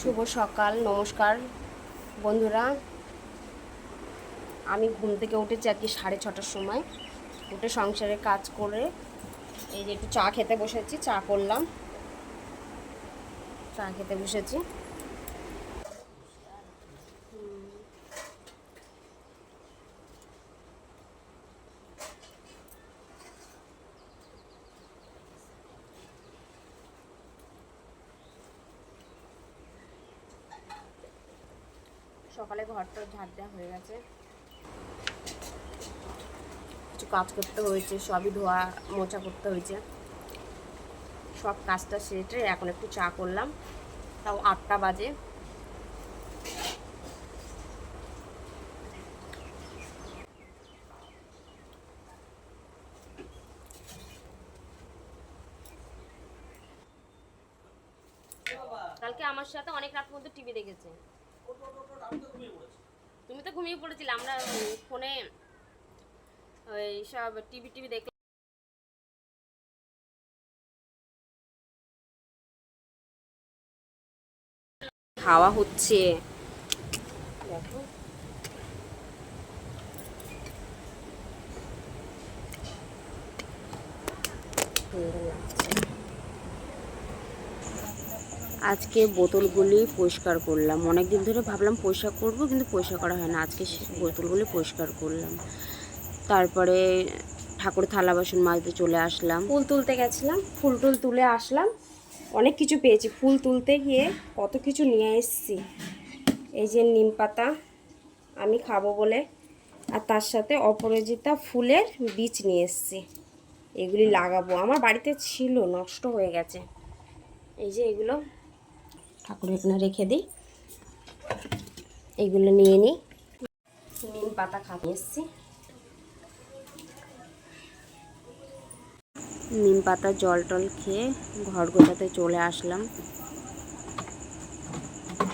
শুভ সকাল, নমস্কার। বন্ধুরা, আমি ঘুম থেকে উঠেছি আর কি সাড়ে ছটার সময়। উঠে সংসারে কাজ করে এই যে একটু চা খেতে বসেছি, চা করলাম। চা খেতে বসেছি। সকালে ঘরটা ঝাড় দেওয়া হয়ে গেছে। কিছু কাজ করতে হয়েছে, সবই ধোয়া মোছা করতে হয়েছে। সব কাজটা সেরে এখন একটু চা করলাম। তাও আটটা বাজে। কালকে আমার সাথে অনেক রাত পর্যন্ত টিভি দেখেছে। তুমি তো ঘুমিয়ে পড়েছিলে আমরা ফোনে ওই সব টিভি টিভি দেখলাম। খাওয়া হচ্ছে। দেখো লাগছে। আজকে বোতলগুলি পরিষ্কার করলাম। অনেক দিন ধরে ভাবলাম পরিষ্কার করব, কিন্তু পরিষ্কার করা হয় না। আজকে বোতলগুলি পরিষ্কার করলাম। তারপরে ঠাকুর থালা বাসন মাজতে চলে আসলাম। ফুল তুলতে গেছিলাম, ফুল টুল তুলে আসলাম। অনেক কিছু পেয়েছি, ফুল তুলতে গিয়ে কত কিছু নিয়ে এসেছি। এই যে নিম পাতা আমি খাব বলে, আর তার সাথে অপরাজিতা ফুলের বীজ নিয়ে এসেছি। এগুলি লাগাবো। আমার বাড়িতে ছিল, নষ্ট হয়ে গেছে। এই যে এগুলো ঠাকুর এখানে রেখে দিই। এইগুলো নিয়ে নিই। নিম পাতা খাব এসছি। নিম পাতা জল টল খেয়ে ঘর গোছাতে চলে আসলাম।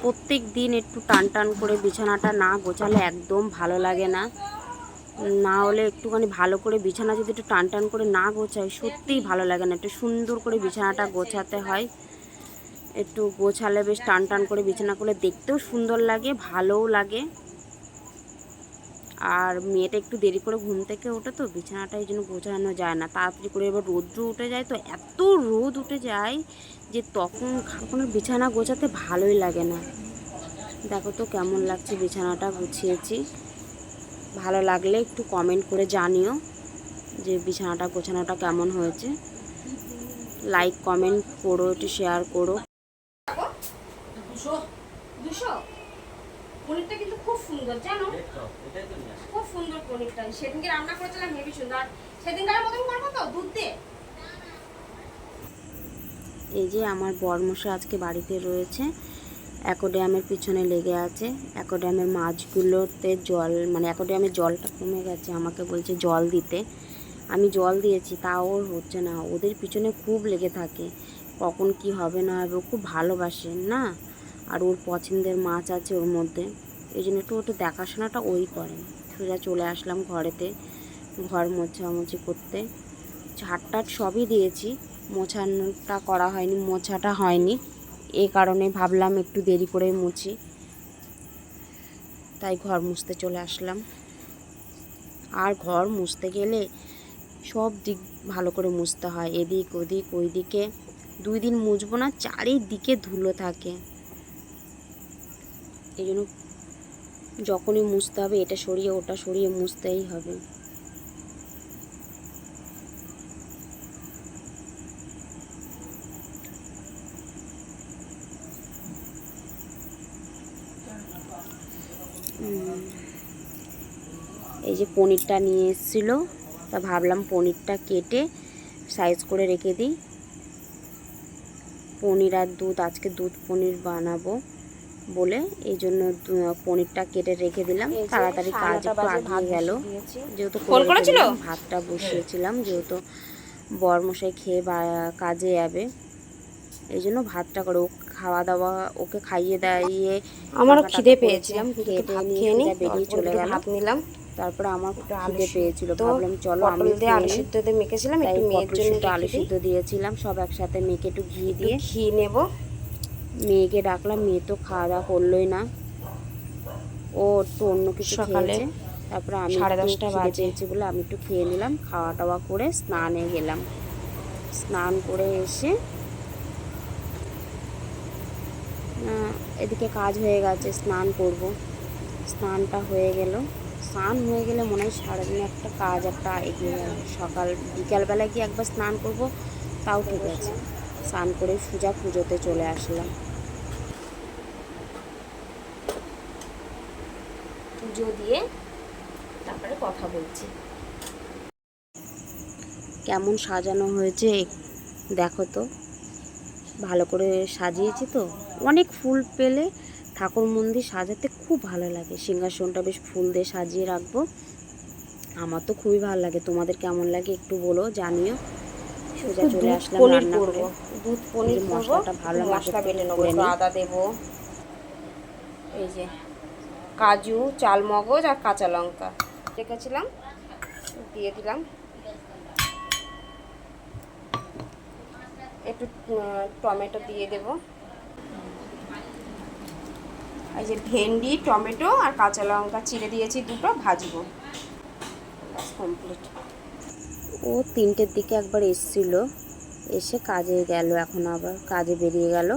প্রত্যেক দিন একটু টান টান করে বিছানাটা না গোছালে একদম ভালো লাগে না। না হলে একটুখানি ভালো করে বিছানা যদি একটু টান টান করে না গোছায় সত্যিই ভালো লাগে না। একটু সুন্দর করে বিছানাটা গোছাতে হয়। একটু গোছালে বেশ টান টান করে বিছানা করলে দেখতেও সুন্দর লাগে, ভালোও লাগে। আর মেয়েটা একটু দেরি করে ঘুম থেকে ওঠে তো, বিছানাটা এই জন্য গোছানো যায় না। তাড়াতাড়ি করে এবার রৌদ্র উঠে যায় তো, এত রোদ উঠে যায় যে তখন কোনো বিছানা গোছাতে ভালোই লাগে না। দেখো তো কেমন লাগছে বিছানাটা গুছিয়েছি। ভালো লাগলে একটু কমেন্ট করে জানিও যে বিছানাটা গোছানোটা কেমন হয়েছে। লাইক কমেন্ট করো, একটু শেয়ার করো দুশো পনিরটা কিন্তু খুব সুন্দর, জানো? খুব সুন্দর পনিরটা। সেদিনকে রান্না করেছিলাম হেভি সুন্দর। সেদিনকার মতন করব তো, দুধ দিয়ে? এই যে আমার বরমশা আজকে বাড়িতে রয়েছে, অ্যাকোড্যামের পিছনে লেগে আছে। অ্যাকোড্যামের মাছগুলোতে জল মানে অ্যাকোড্যামের জলটা কমে গেছে, আমাকে বলছে জল দিতে। আমি জল দিয়েছি, তাও হচ্ছে না। ওদের পিছনে খুব লেগে থাকে। কখন কি হবে না হবে খুব ভালোবাসে, না? আর ওর পছন্দের মাছ আছে ওর মধ্যে। এই জন্য একটু একটু দেখাশোনাটা ওই করে সোজা চলে আসলাম ঘরেতে, ঘর মোছামুছি করতে। ঝাড় টাট সবই দিয়েছি, মোছানোটা করা হয়নি, মোছাটা হয়নি। এই কারণে ভাবলাম একটু দেরি করে মুছি। তাই ঘর মুছতে চলে আসলাম। আর ঘর মুছতে গেলে সব দিক ভালো করে মুছতে হয়। এদিক ওদিক, ওইদিকে দুই দিন মুছবো না, চারিদিকে ধুলো থাকে। এই জন্য যখনই মুছতে হবে, এটা সরিয়ে, ওটা সরিয়ে মুছতেই হবে। এই যে পনিরটা নিয়ে এসেছিল, তা ভাবলাম পনিরটা কেটে সাইজ করে রেখে দিই। পনির আর দুধ, আজকে দুধ পনির বানাবো। বলে এই জন্য পনিরটা কেটে রেখে দিলাম। তাড়াতাড়ি কাজ একটু আগিয়ে গেল। যেহেতু ভাতটা বসিয়েছিলাম যেহেতু বরমশাই খেয়ে বা কাজে যাবে এই জন্য ভাতটা করে ও খাওয়া দাওয়া ওকে খাইয়ে দাইয়ে আমারও খিদে পেয়েছিলাম খেটে নিয়ে বেরিয়ে চলে গেল। ভাত নিলাম। তারপরে আমার একটু আলু খিদে পেয়েছিল তো ভাবলাম চলো আমি দিয়ে আলু সিদ্ধ দিয়ে মেখেছিলাম একটু মেয়ের জন্য আলু সিদ্ধ দিয়েছিলাম সব একসাথে মেখে একটু ঘি দিয়ে। ঘি নেব। মেয়েকে ডাকলাম মেয়ে তো খাওয়া দাওয়া করলোই না। ও একটু অন্য কিছু সকালে তারপরে আমি সাড়ে দশটা খিদে বাজে। বলে আমি একটু খেয়ে নিলাম খাওয়া টাওয়া করে স্নানে গেলাম। স্নান করে এসে এদিকে কাজ হয়ে গেছে স্নান করব। স্নানটা হয়ে গেল। স্নান হয়ে গেলে মনে হয় সারাদিন একটা কাজ একটা এগিয়ে গেল সকাল বিকালবেলায় গিয়ে একবার স্নান করব? তাও ঠিক আছে। স্নান করে সুজা পুজোতে চলে আসলাম। পুজো দিয়ে তারপরে কথা বলছি। কেমন সাজানো হয়েছে? দেখো তো। ভালো করে সাজিয়েছি তো। অনেক ফুল পেলে ঠাকুর মন্দির সাজাতে খুব ভালো লাগে। সিংহাসনটা বেশ ফুল দিয়ে সাজিয়ে রাখব। আমার তো খুবই ভালো লাগে। তোমাদের কেমন লাগে একটু বলো জানিও। সোজা চলে দুধ আসলাম পনির রান্না করে। দুধ পনির মশলাটা ভালো মশলা বেটে নেব করে একটু নিই। আদা দেব। এই যে কাজু চাল মগজ আর কাঁচা লঙ্কা। রেখেছিলাম দিয়ে দিলাম। একটু টমেটো দিয়ে দেব। এই যে ভেন্ডি, টমেটো আর কাঁচা লঙ্কা চিড়ে দিয়েছি, দুটো ভাজবো। কমপ্লিট ও তিনটের দিকে একবার এসছিল। এসে কাজে গেল, এখন আবার কাজে বেরিয়ে গেল।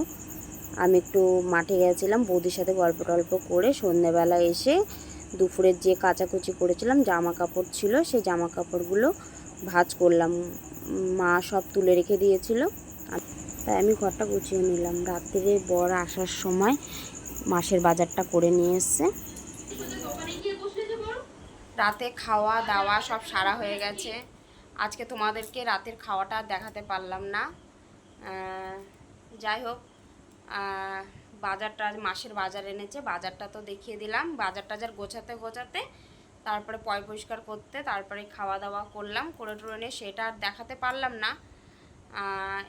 আমি একটু মাঠে গেছিলাম, বৌদির সাথে গল্প টল্প করে সন্ধ্যেবেলা এসে দুপুরের যে কাচাকুচি করেছিলাম জামা কাপড় ছিল, সেই জামা কাপড়গুলো ভাঁজ করলাম। মা সব তুলে রেখে দিয়েছিল। তাই আমি ঘরটা গুছিয়ে নিলাম। রাত্রে বর আসার সময় মাসের বাজারটা করে নিয়ে এসছে। রাতে খাওয়া দাওয়া সব সারা হয়ে গেছে। আজকে তোমাদেরকে রাতের খাওয়াটা দেখাতে পারলাম না। যাই হোক বাজারটা মাসের বাজার এনেছে, বাজারটা তো দেখিয়ে দিলাম। বাজার টাজার গোছাতে গোছাতে তারপরে পয় পরিষ্কার করতে, তারপরে খাওয়া দাওয়া করলাম, করে টুরে নিয়ে সেটা আর দেখাতে পারলাম না।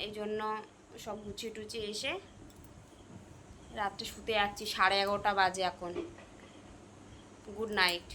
এই জন্য সব গুছিয়ে টুচিয়ে এসে রাত্রে শুতে যাচ্ছি সাড়ে এগারোটা বাজে এখন। Good night